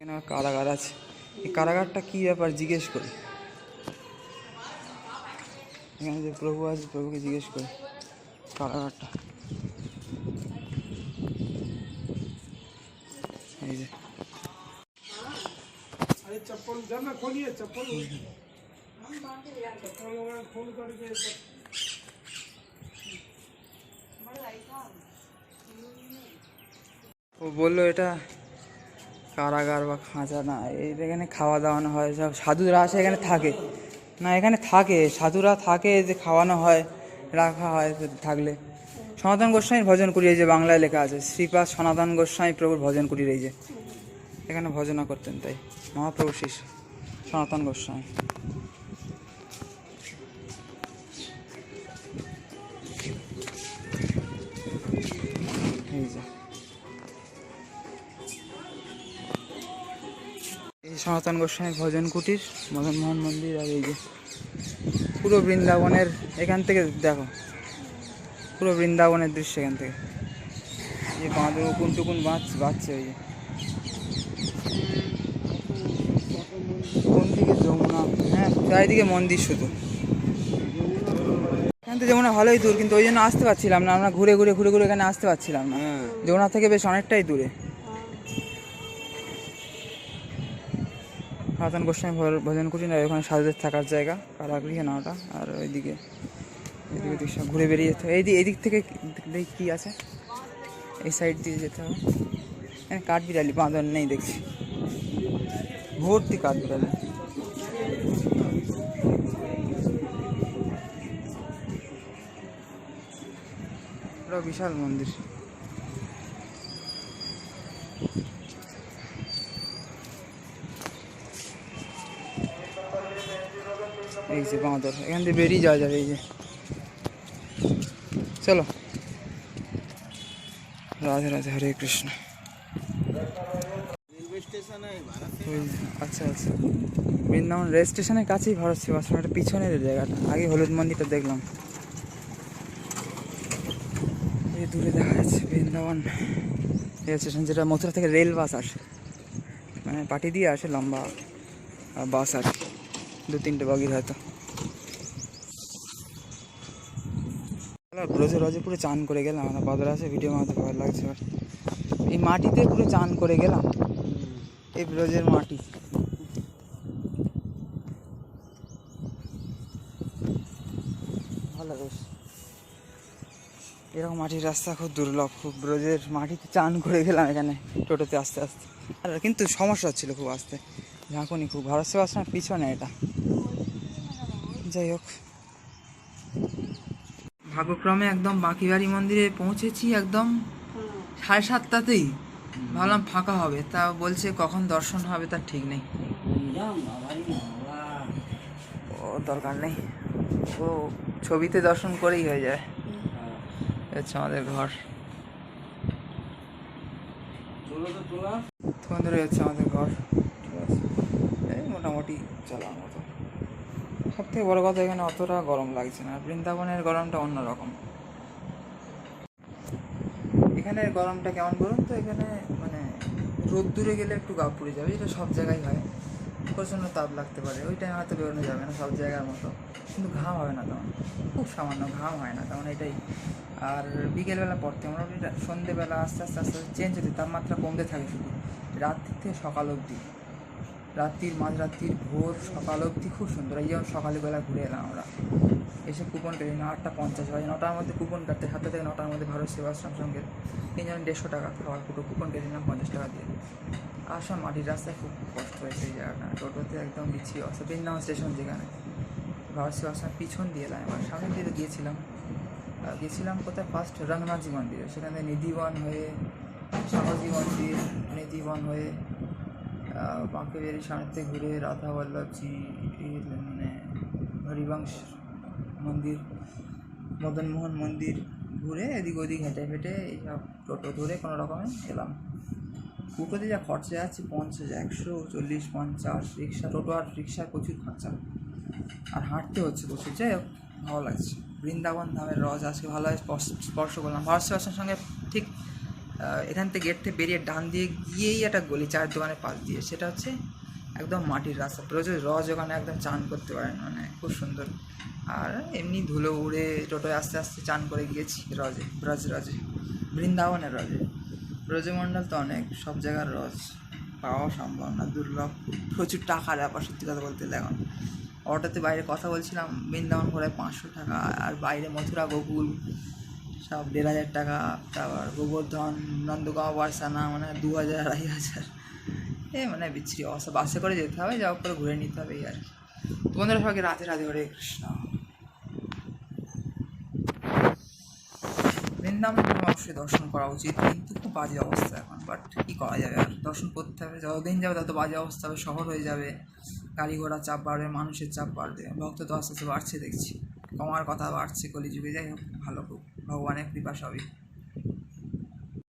এখানে আমার কারাগার আছে এই কারাগারটা কী ব্যাপার জিজ্ঞেস করি এখানে যে প্রভু আছে প্রভুকে জিজ্ঞেস করি কারাগারটা এই যে अरे चप्पल जब मैं खोलिए चप्पल चप्पल वगैरह खोल करके ও বললো এটা কারাগার বা খাঁচা না এখানে খাওয়া দাওয়ানো হয়, সব সাধুরা আসে, এখানে থাকে। না, এখানে থাকে, সাধুরা থাকে যে খাওয়ানো হয়, রাখা হয় থাকলে। সনাতন গোস্বামীর ভজন করি, এই যে বাংলায় লেখা আছে, শ্রীপাদ সনাতন গোস্বামী প্রভুর ভজন করি এই যে। এখানে ভজনা করতেন তাই, মহাপ্রভু শিষ্য সনাতন গোস্বামী। এই যে। সনাতন গোস্বামী ভজন কুটির মদন মোহন মন্দির আর এই যে পুরো বৃন্দাবনের এখান থেকে দেখো। পুরো বৃন্দাবনের দৃশ্য এখান থেকে। যে বাঁধে উকুন টুকুন বাঁচ বাঁচছে ওই যে। কোন দিকে যমুনা হ্যাঁ চারিদিকে মন্দির শুধু। এখান থেকে যমুনা ভালোই দূর কিন্তু ওই জন্য আসতে পারছিলাম না। আমরা ঘুরে ঘুরে ঘুরে ঘুরে এখানে আসতে পারছিলাম না। যমুনা থেকে বেশ অনেকটাই দূরে। সনাতন গোস্বামী ভজন কুটি না, ওখানে সাধুদের থাকার জায়গা কারাগৃহে না ওটা, আর ওইদিকে এদিকে ঘুরে বেরিয়ে যেতে হবে। এই দিক এদিক থেকে দেখি কী আছে। এই সাইড দিয়ে যেতে হবে। এখানে কাঠবিড়ালি বাঁধন নেই দেখছি। ভর্তি কাঠবিড়ালি। বিশাল মন্দির। এই যে বাঁদর, এখান থেকে বেরিয়ে যাওয়া যাবে এই যে। চলো। রাধে রাধে, হরে কৃষ্ণ। আচ্ছা আচ্ছা। বৃন্দাবন রেল স্টেশনের কাছেই ভারত সেবাশ্রম এটা পিছনের জায়গাটা, আগে হলুদ মন্দিরটা দেখলাম। এই দূরে দেখা যাচ্ছে বৃন্দাবন রেল স্টেশন, যেটা মথুরা থেকে রেল বাস আসে। মানে পাটি দিয়ে আসে লম্বা বাস কি। দু তিনটে বগির হয়তো। রোজে রোজে পুরো চান করে গেলাম আমরা বাদর আছে ভিডিও মারতে ভালো লাগছে এবার। এই মাটিতে পুরো চান করে গেলাম, এই ব্রজের মাটি। ভালো এরকম মাটির রাস্তা খুব দুর্লভ, খুব ব্রজের মাটিতে চান করে গেলাম এখানে টোটোতে আস্তে আস্তে। আর কিন্তু সমস্যা হচ্ছিল খুব আসতে। ঝাঁকুনি খুব ভারত সেবাশ্রমের পিছনে এটা। যাই হোক ভাগ্যক্রমে একদম বাঁকিবাড়ি মন্দিরে পৌঁছেছি একদম সাড়ে সাতটাতেই। ভাবলাম ফাঁকা হবে, তা বলছে কখন দর্শন হবে তার ঠিক নেই। ও, দরকার নেই। ও ছবিতে দর্শন করেই হয়ে যায় হচ্ছে আমাদের ঘর। ধরে হচ্ছে আমাদের ঘর। মোটামুটি চলার মতো। সব থেকে বড় কথা এখানে অতটা গরম লাগছে না। বৃন্দাবনের গরমটা অন্যরকম এখানে গরমটা কেমন বলুন তো? এখানে মানে রোদ দূরে গেলে একটু গা পুড়ে যাবে এটা সব জায়গায় হয়। প্রচণ্ড তাপ লাগতে পারে। ওই টাইম হয়তো বেরোনো যাবে না সব জায়গার মতো। কিন্তু ঘাম হবে না তেমন খুব সামান্য ঘাম হয় না তেমন এটাই। আর বিকেলবেলা পড়তে মোটামুটি সন্ধেবেলা আস্তে আস্তে আস্তে চেঞ্জ হতে, তাপমাত্রা কমতে থাকে শুধু। রাত্রির থেকে সকাল অবধি। রাত্রির, মাঝরাত্রির ভোর, সকাল অবধি খুব সুন্দর। এই যেমন সকালবেলা ঘুরে এলাম আমরা। এসে কুপন কেটে নিলাম আটটা পঞ্চাশ বাজে নটার মধ্যে কুপন কাটতে সাতটা থেকে নটার মধ্যে ভারত সেবাশ্রম সঙ্গে তিনজন দেড়শো টাকা খাওয়ার দুটো কুপন কেটে নিলাম পঞ্চাশ টাকা দিয়ে। আসা মাটির রাস্তায় খুব কষ্ট হয়েছে এই জায়গাটা। টোটোতে একদম বিচ্ছিরি অবস্থা। বৃন্দাবন স্টেশন যেখানে। ভারত সেবাশ্রমের পিছন দিয়ে এলাম এবার। সামনে দিয়ে গিয়েছিলাম। গেছিলাম কোথায়? ফার্স্ট রঙ্গনাথজি মন্দিরে। সেখানে নিধিবন হয়ে সাহজি মন্দির, নিধিবন হয়ে বাঁকে বেরিয়ে সামনে থেকে ঘুরে রাধা বল্লভজি মানে হরিবংশ মন্দির, মদনমোহন মন্দির ঘুরে এদিক ওদিক হেঁটে ফেটে এইসব টোটো ধরে কোনো রকমে এলাম টোটোতে যা খরচা যাচ্ছে পঞ্চাশ, একশো, চল্লিশ, পঞ্চাশ, রিক্সা, টোটো আর রিক্সায় প্রচুর খরচা। আর হাঁটতে হচ্ছে প্রচুর, যাই হোক, ভালো লাগছে। বৃন্দাবন ধামের রস আজকে ভালোভাবে স্পর্শ করলাম। ভারত সেবাশ্রমের সঙ্গে ঠিক এখান থেকে গেট থেকে বেরিয়ে ডান দিয়ে গিয়েই একটা গলি চায়ের দোকানের পাশ দিয়ে। সেটা হচ্ছে একদম মাটির রাস্তা। রোজ রজ ওখানে একদম চান করতে পারেন মানে খুব সুন্দর। আর এমনি ধুলো উড়ে টোটোয় আস্তে আস্তে চান করে গিয়েছি রজে, ব্রজ রজে, বৃন্দাবনের রজে। ব্রজমণ্ডল তো অনেক, সব জায়গার রজ পাওয়া সম্ভব না, দুর্লভ। প্রচুর টাকা ব্যাপার, সত্যি কথা বলতে এখন। অটোতে বাইরে কথা বলছিলাম, বৃন্দাবন করে পাঁচশো টাকা, আর বাইরে মথুরা, গোকুল সব দেড় হাজার টাকা, তারপর গোবর্ধন নন্দগাঁও বারসানা মানে দু হাজার, আড়াই হাজার। এ মানে বিচ্ছিরি অবস্থা। বাসে করে যেতে হবে, যা হোক করে ঘুরে নিতে হবে, এই আর কি। তোমাদের সবাইকে রাতে রাতে হরে কৃষ্ণ। বৃন্দাবন অবশ্যই দর্শন করা উচিত, কিন্তু খুব বাজে অবস্থা এখন বাট কী করা যাবে আর? দর্শন করতে হবে, যতদিন যাবে তত বাজে অবস্থা হবে, শহর হয়ে যাবে। গাড়ি ঘোড়া চাপ বাড়বে, মানুষের চাপ বাড়বে, ভক্ত তো আস্তে আস্তে বাড়ছে, দেখছি। কমার কথা বাড়ছে, কলিযুগে, যাই হোক, ভালো খুব। ভগবানের কৃপা সবই।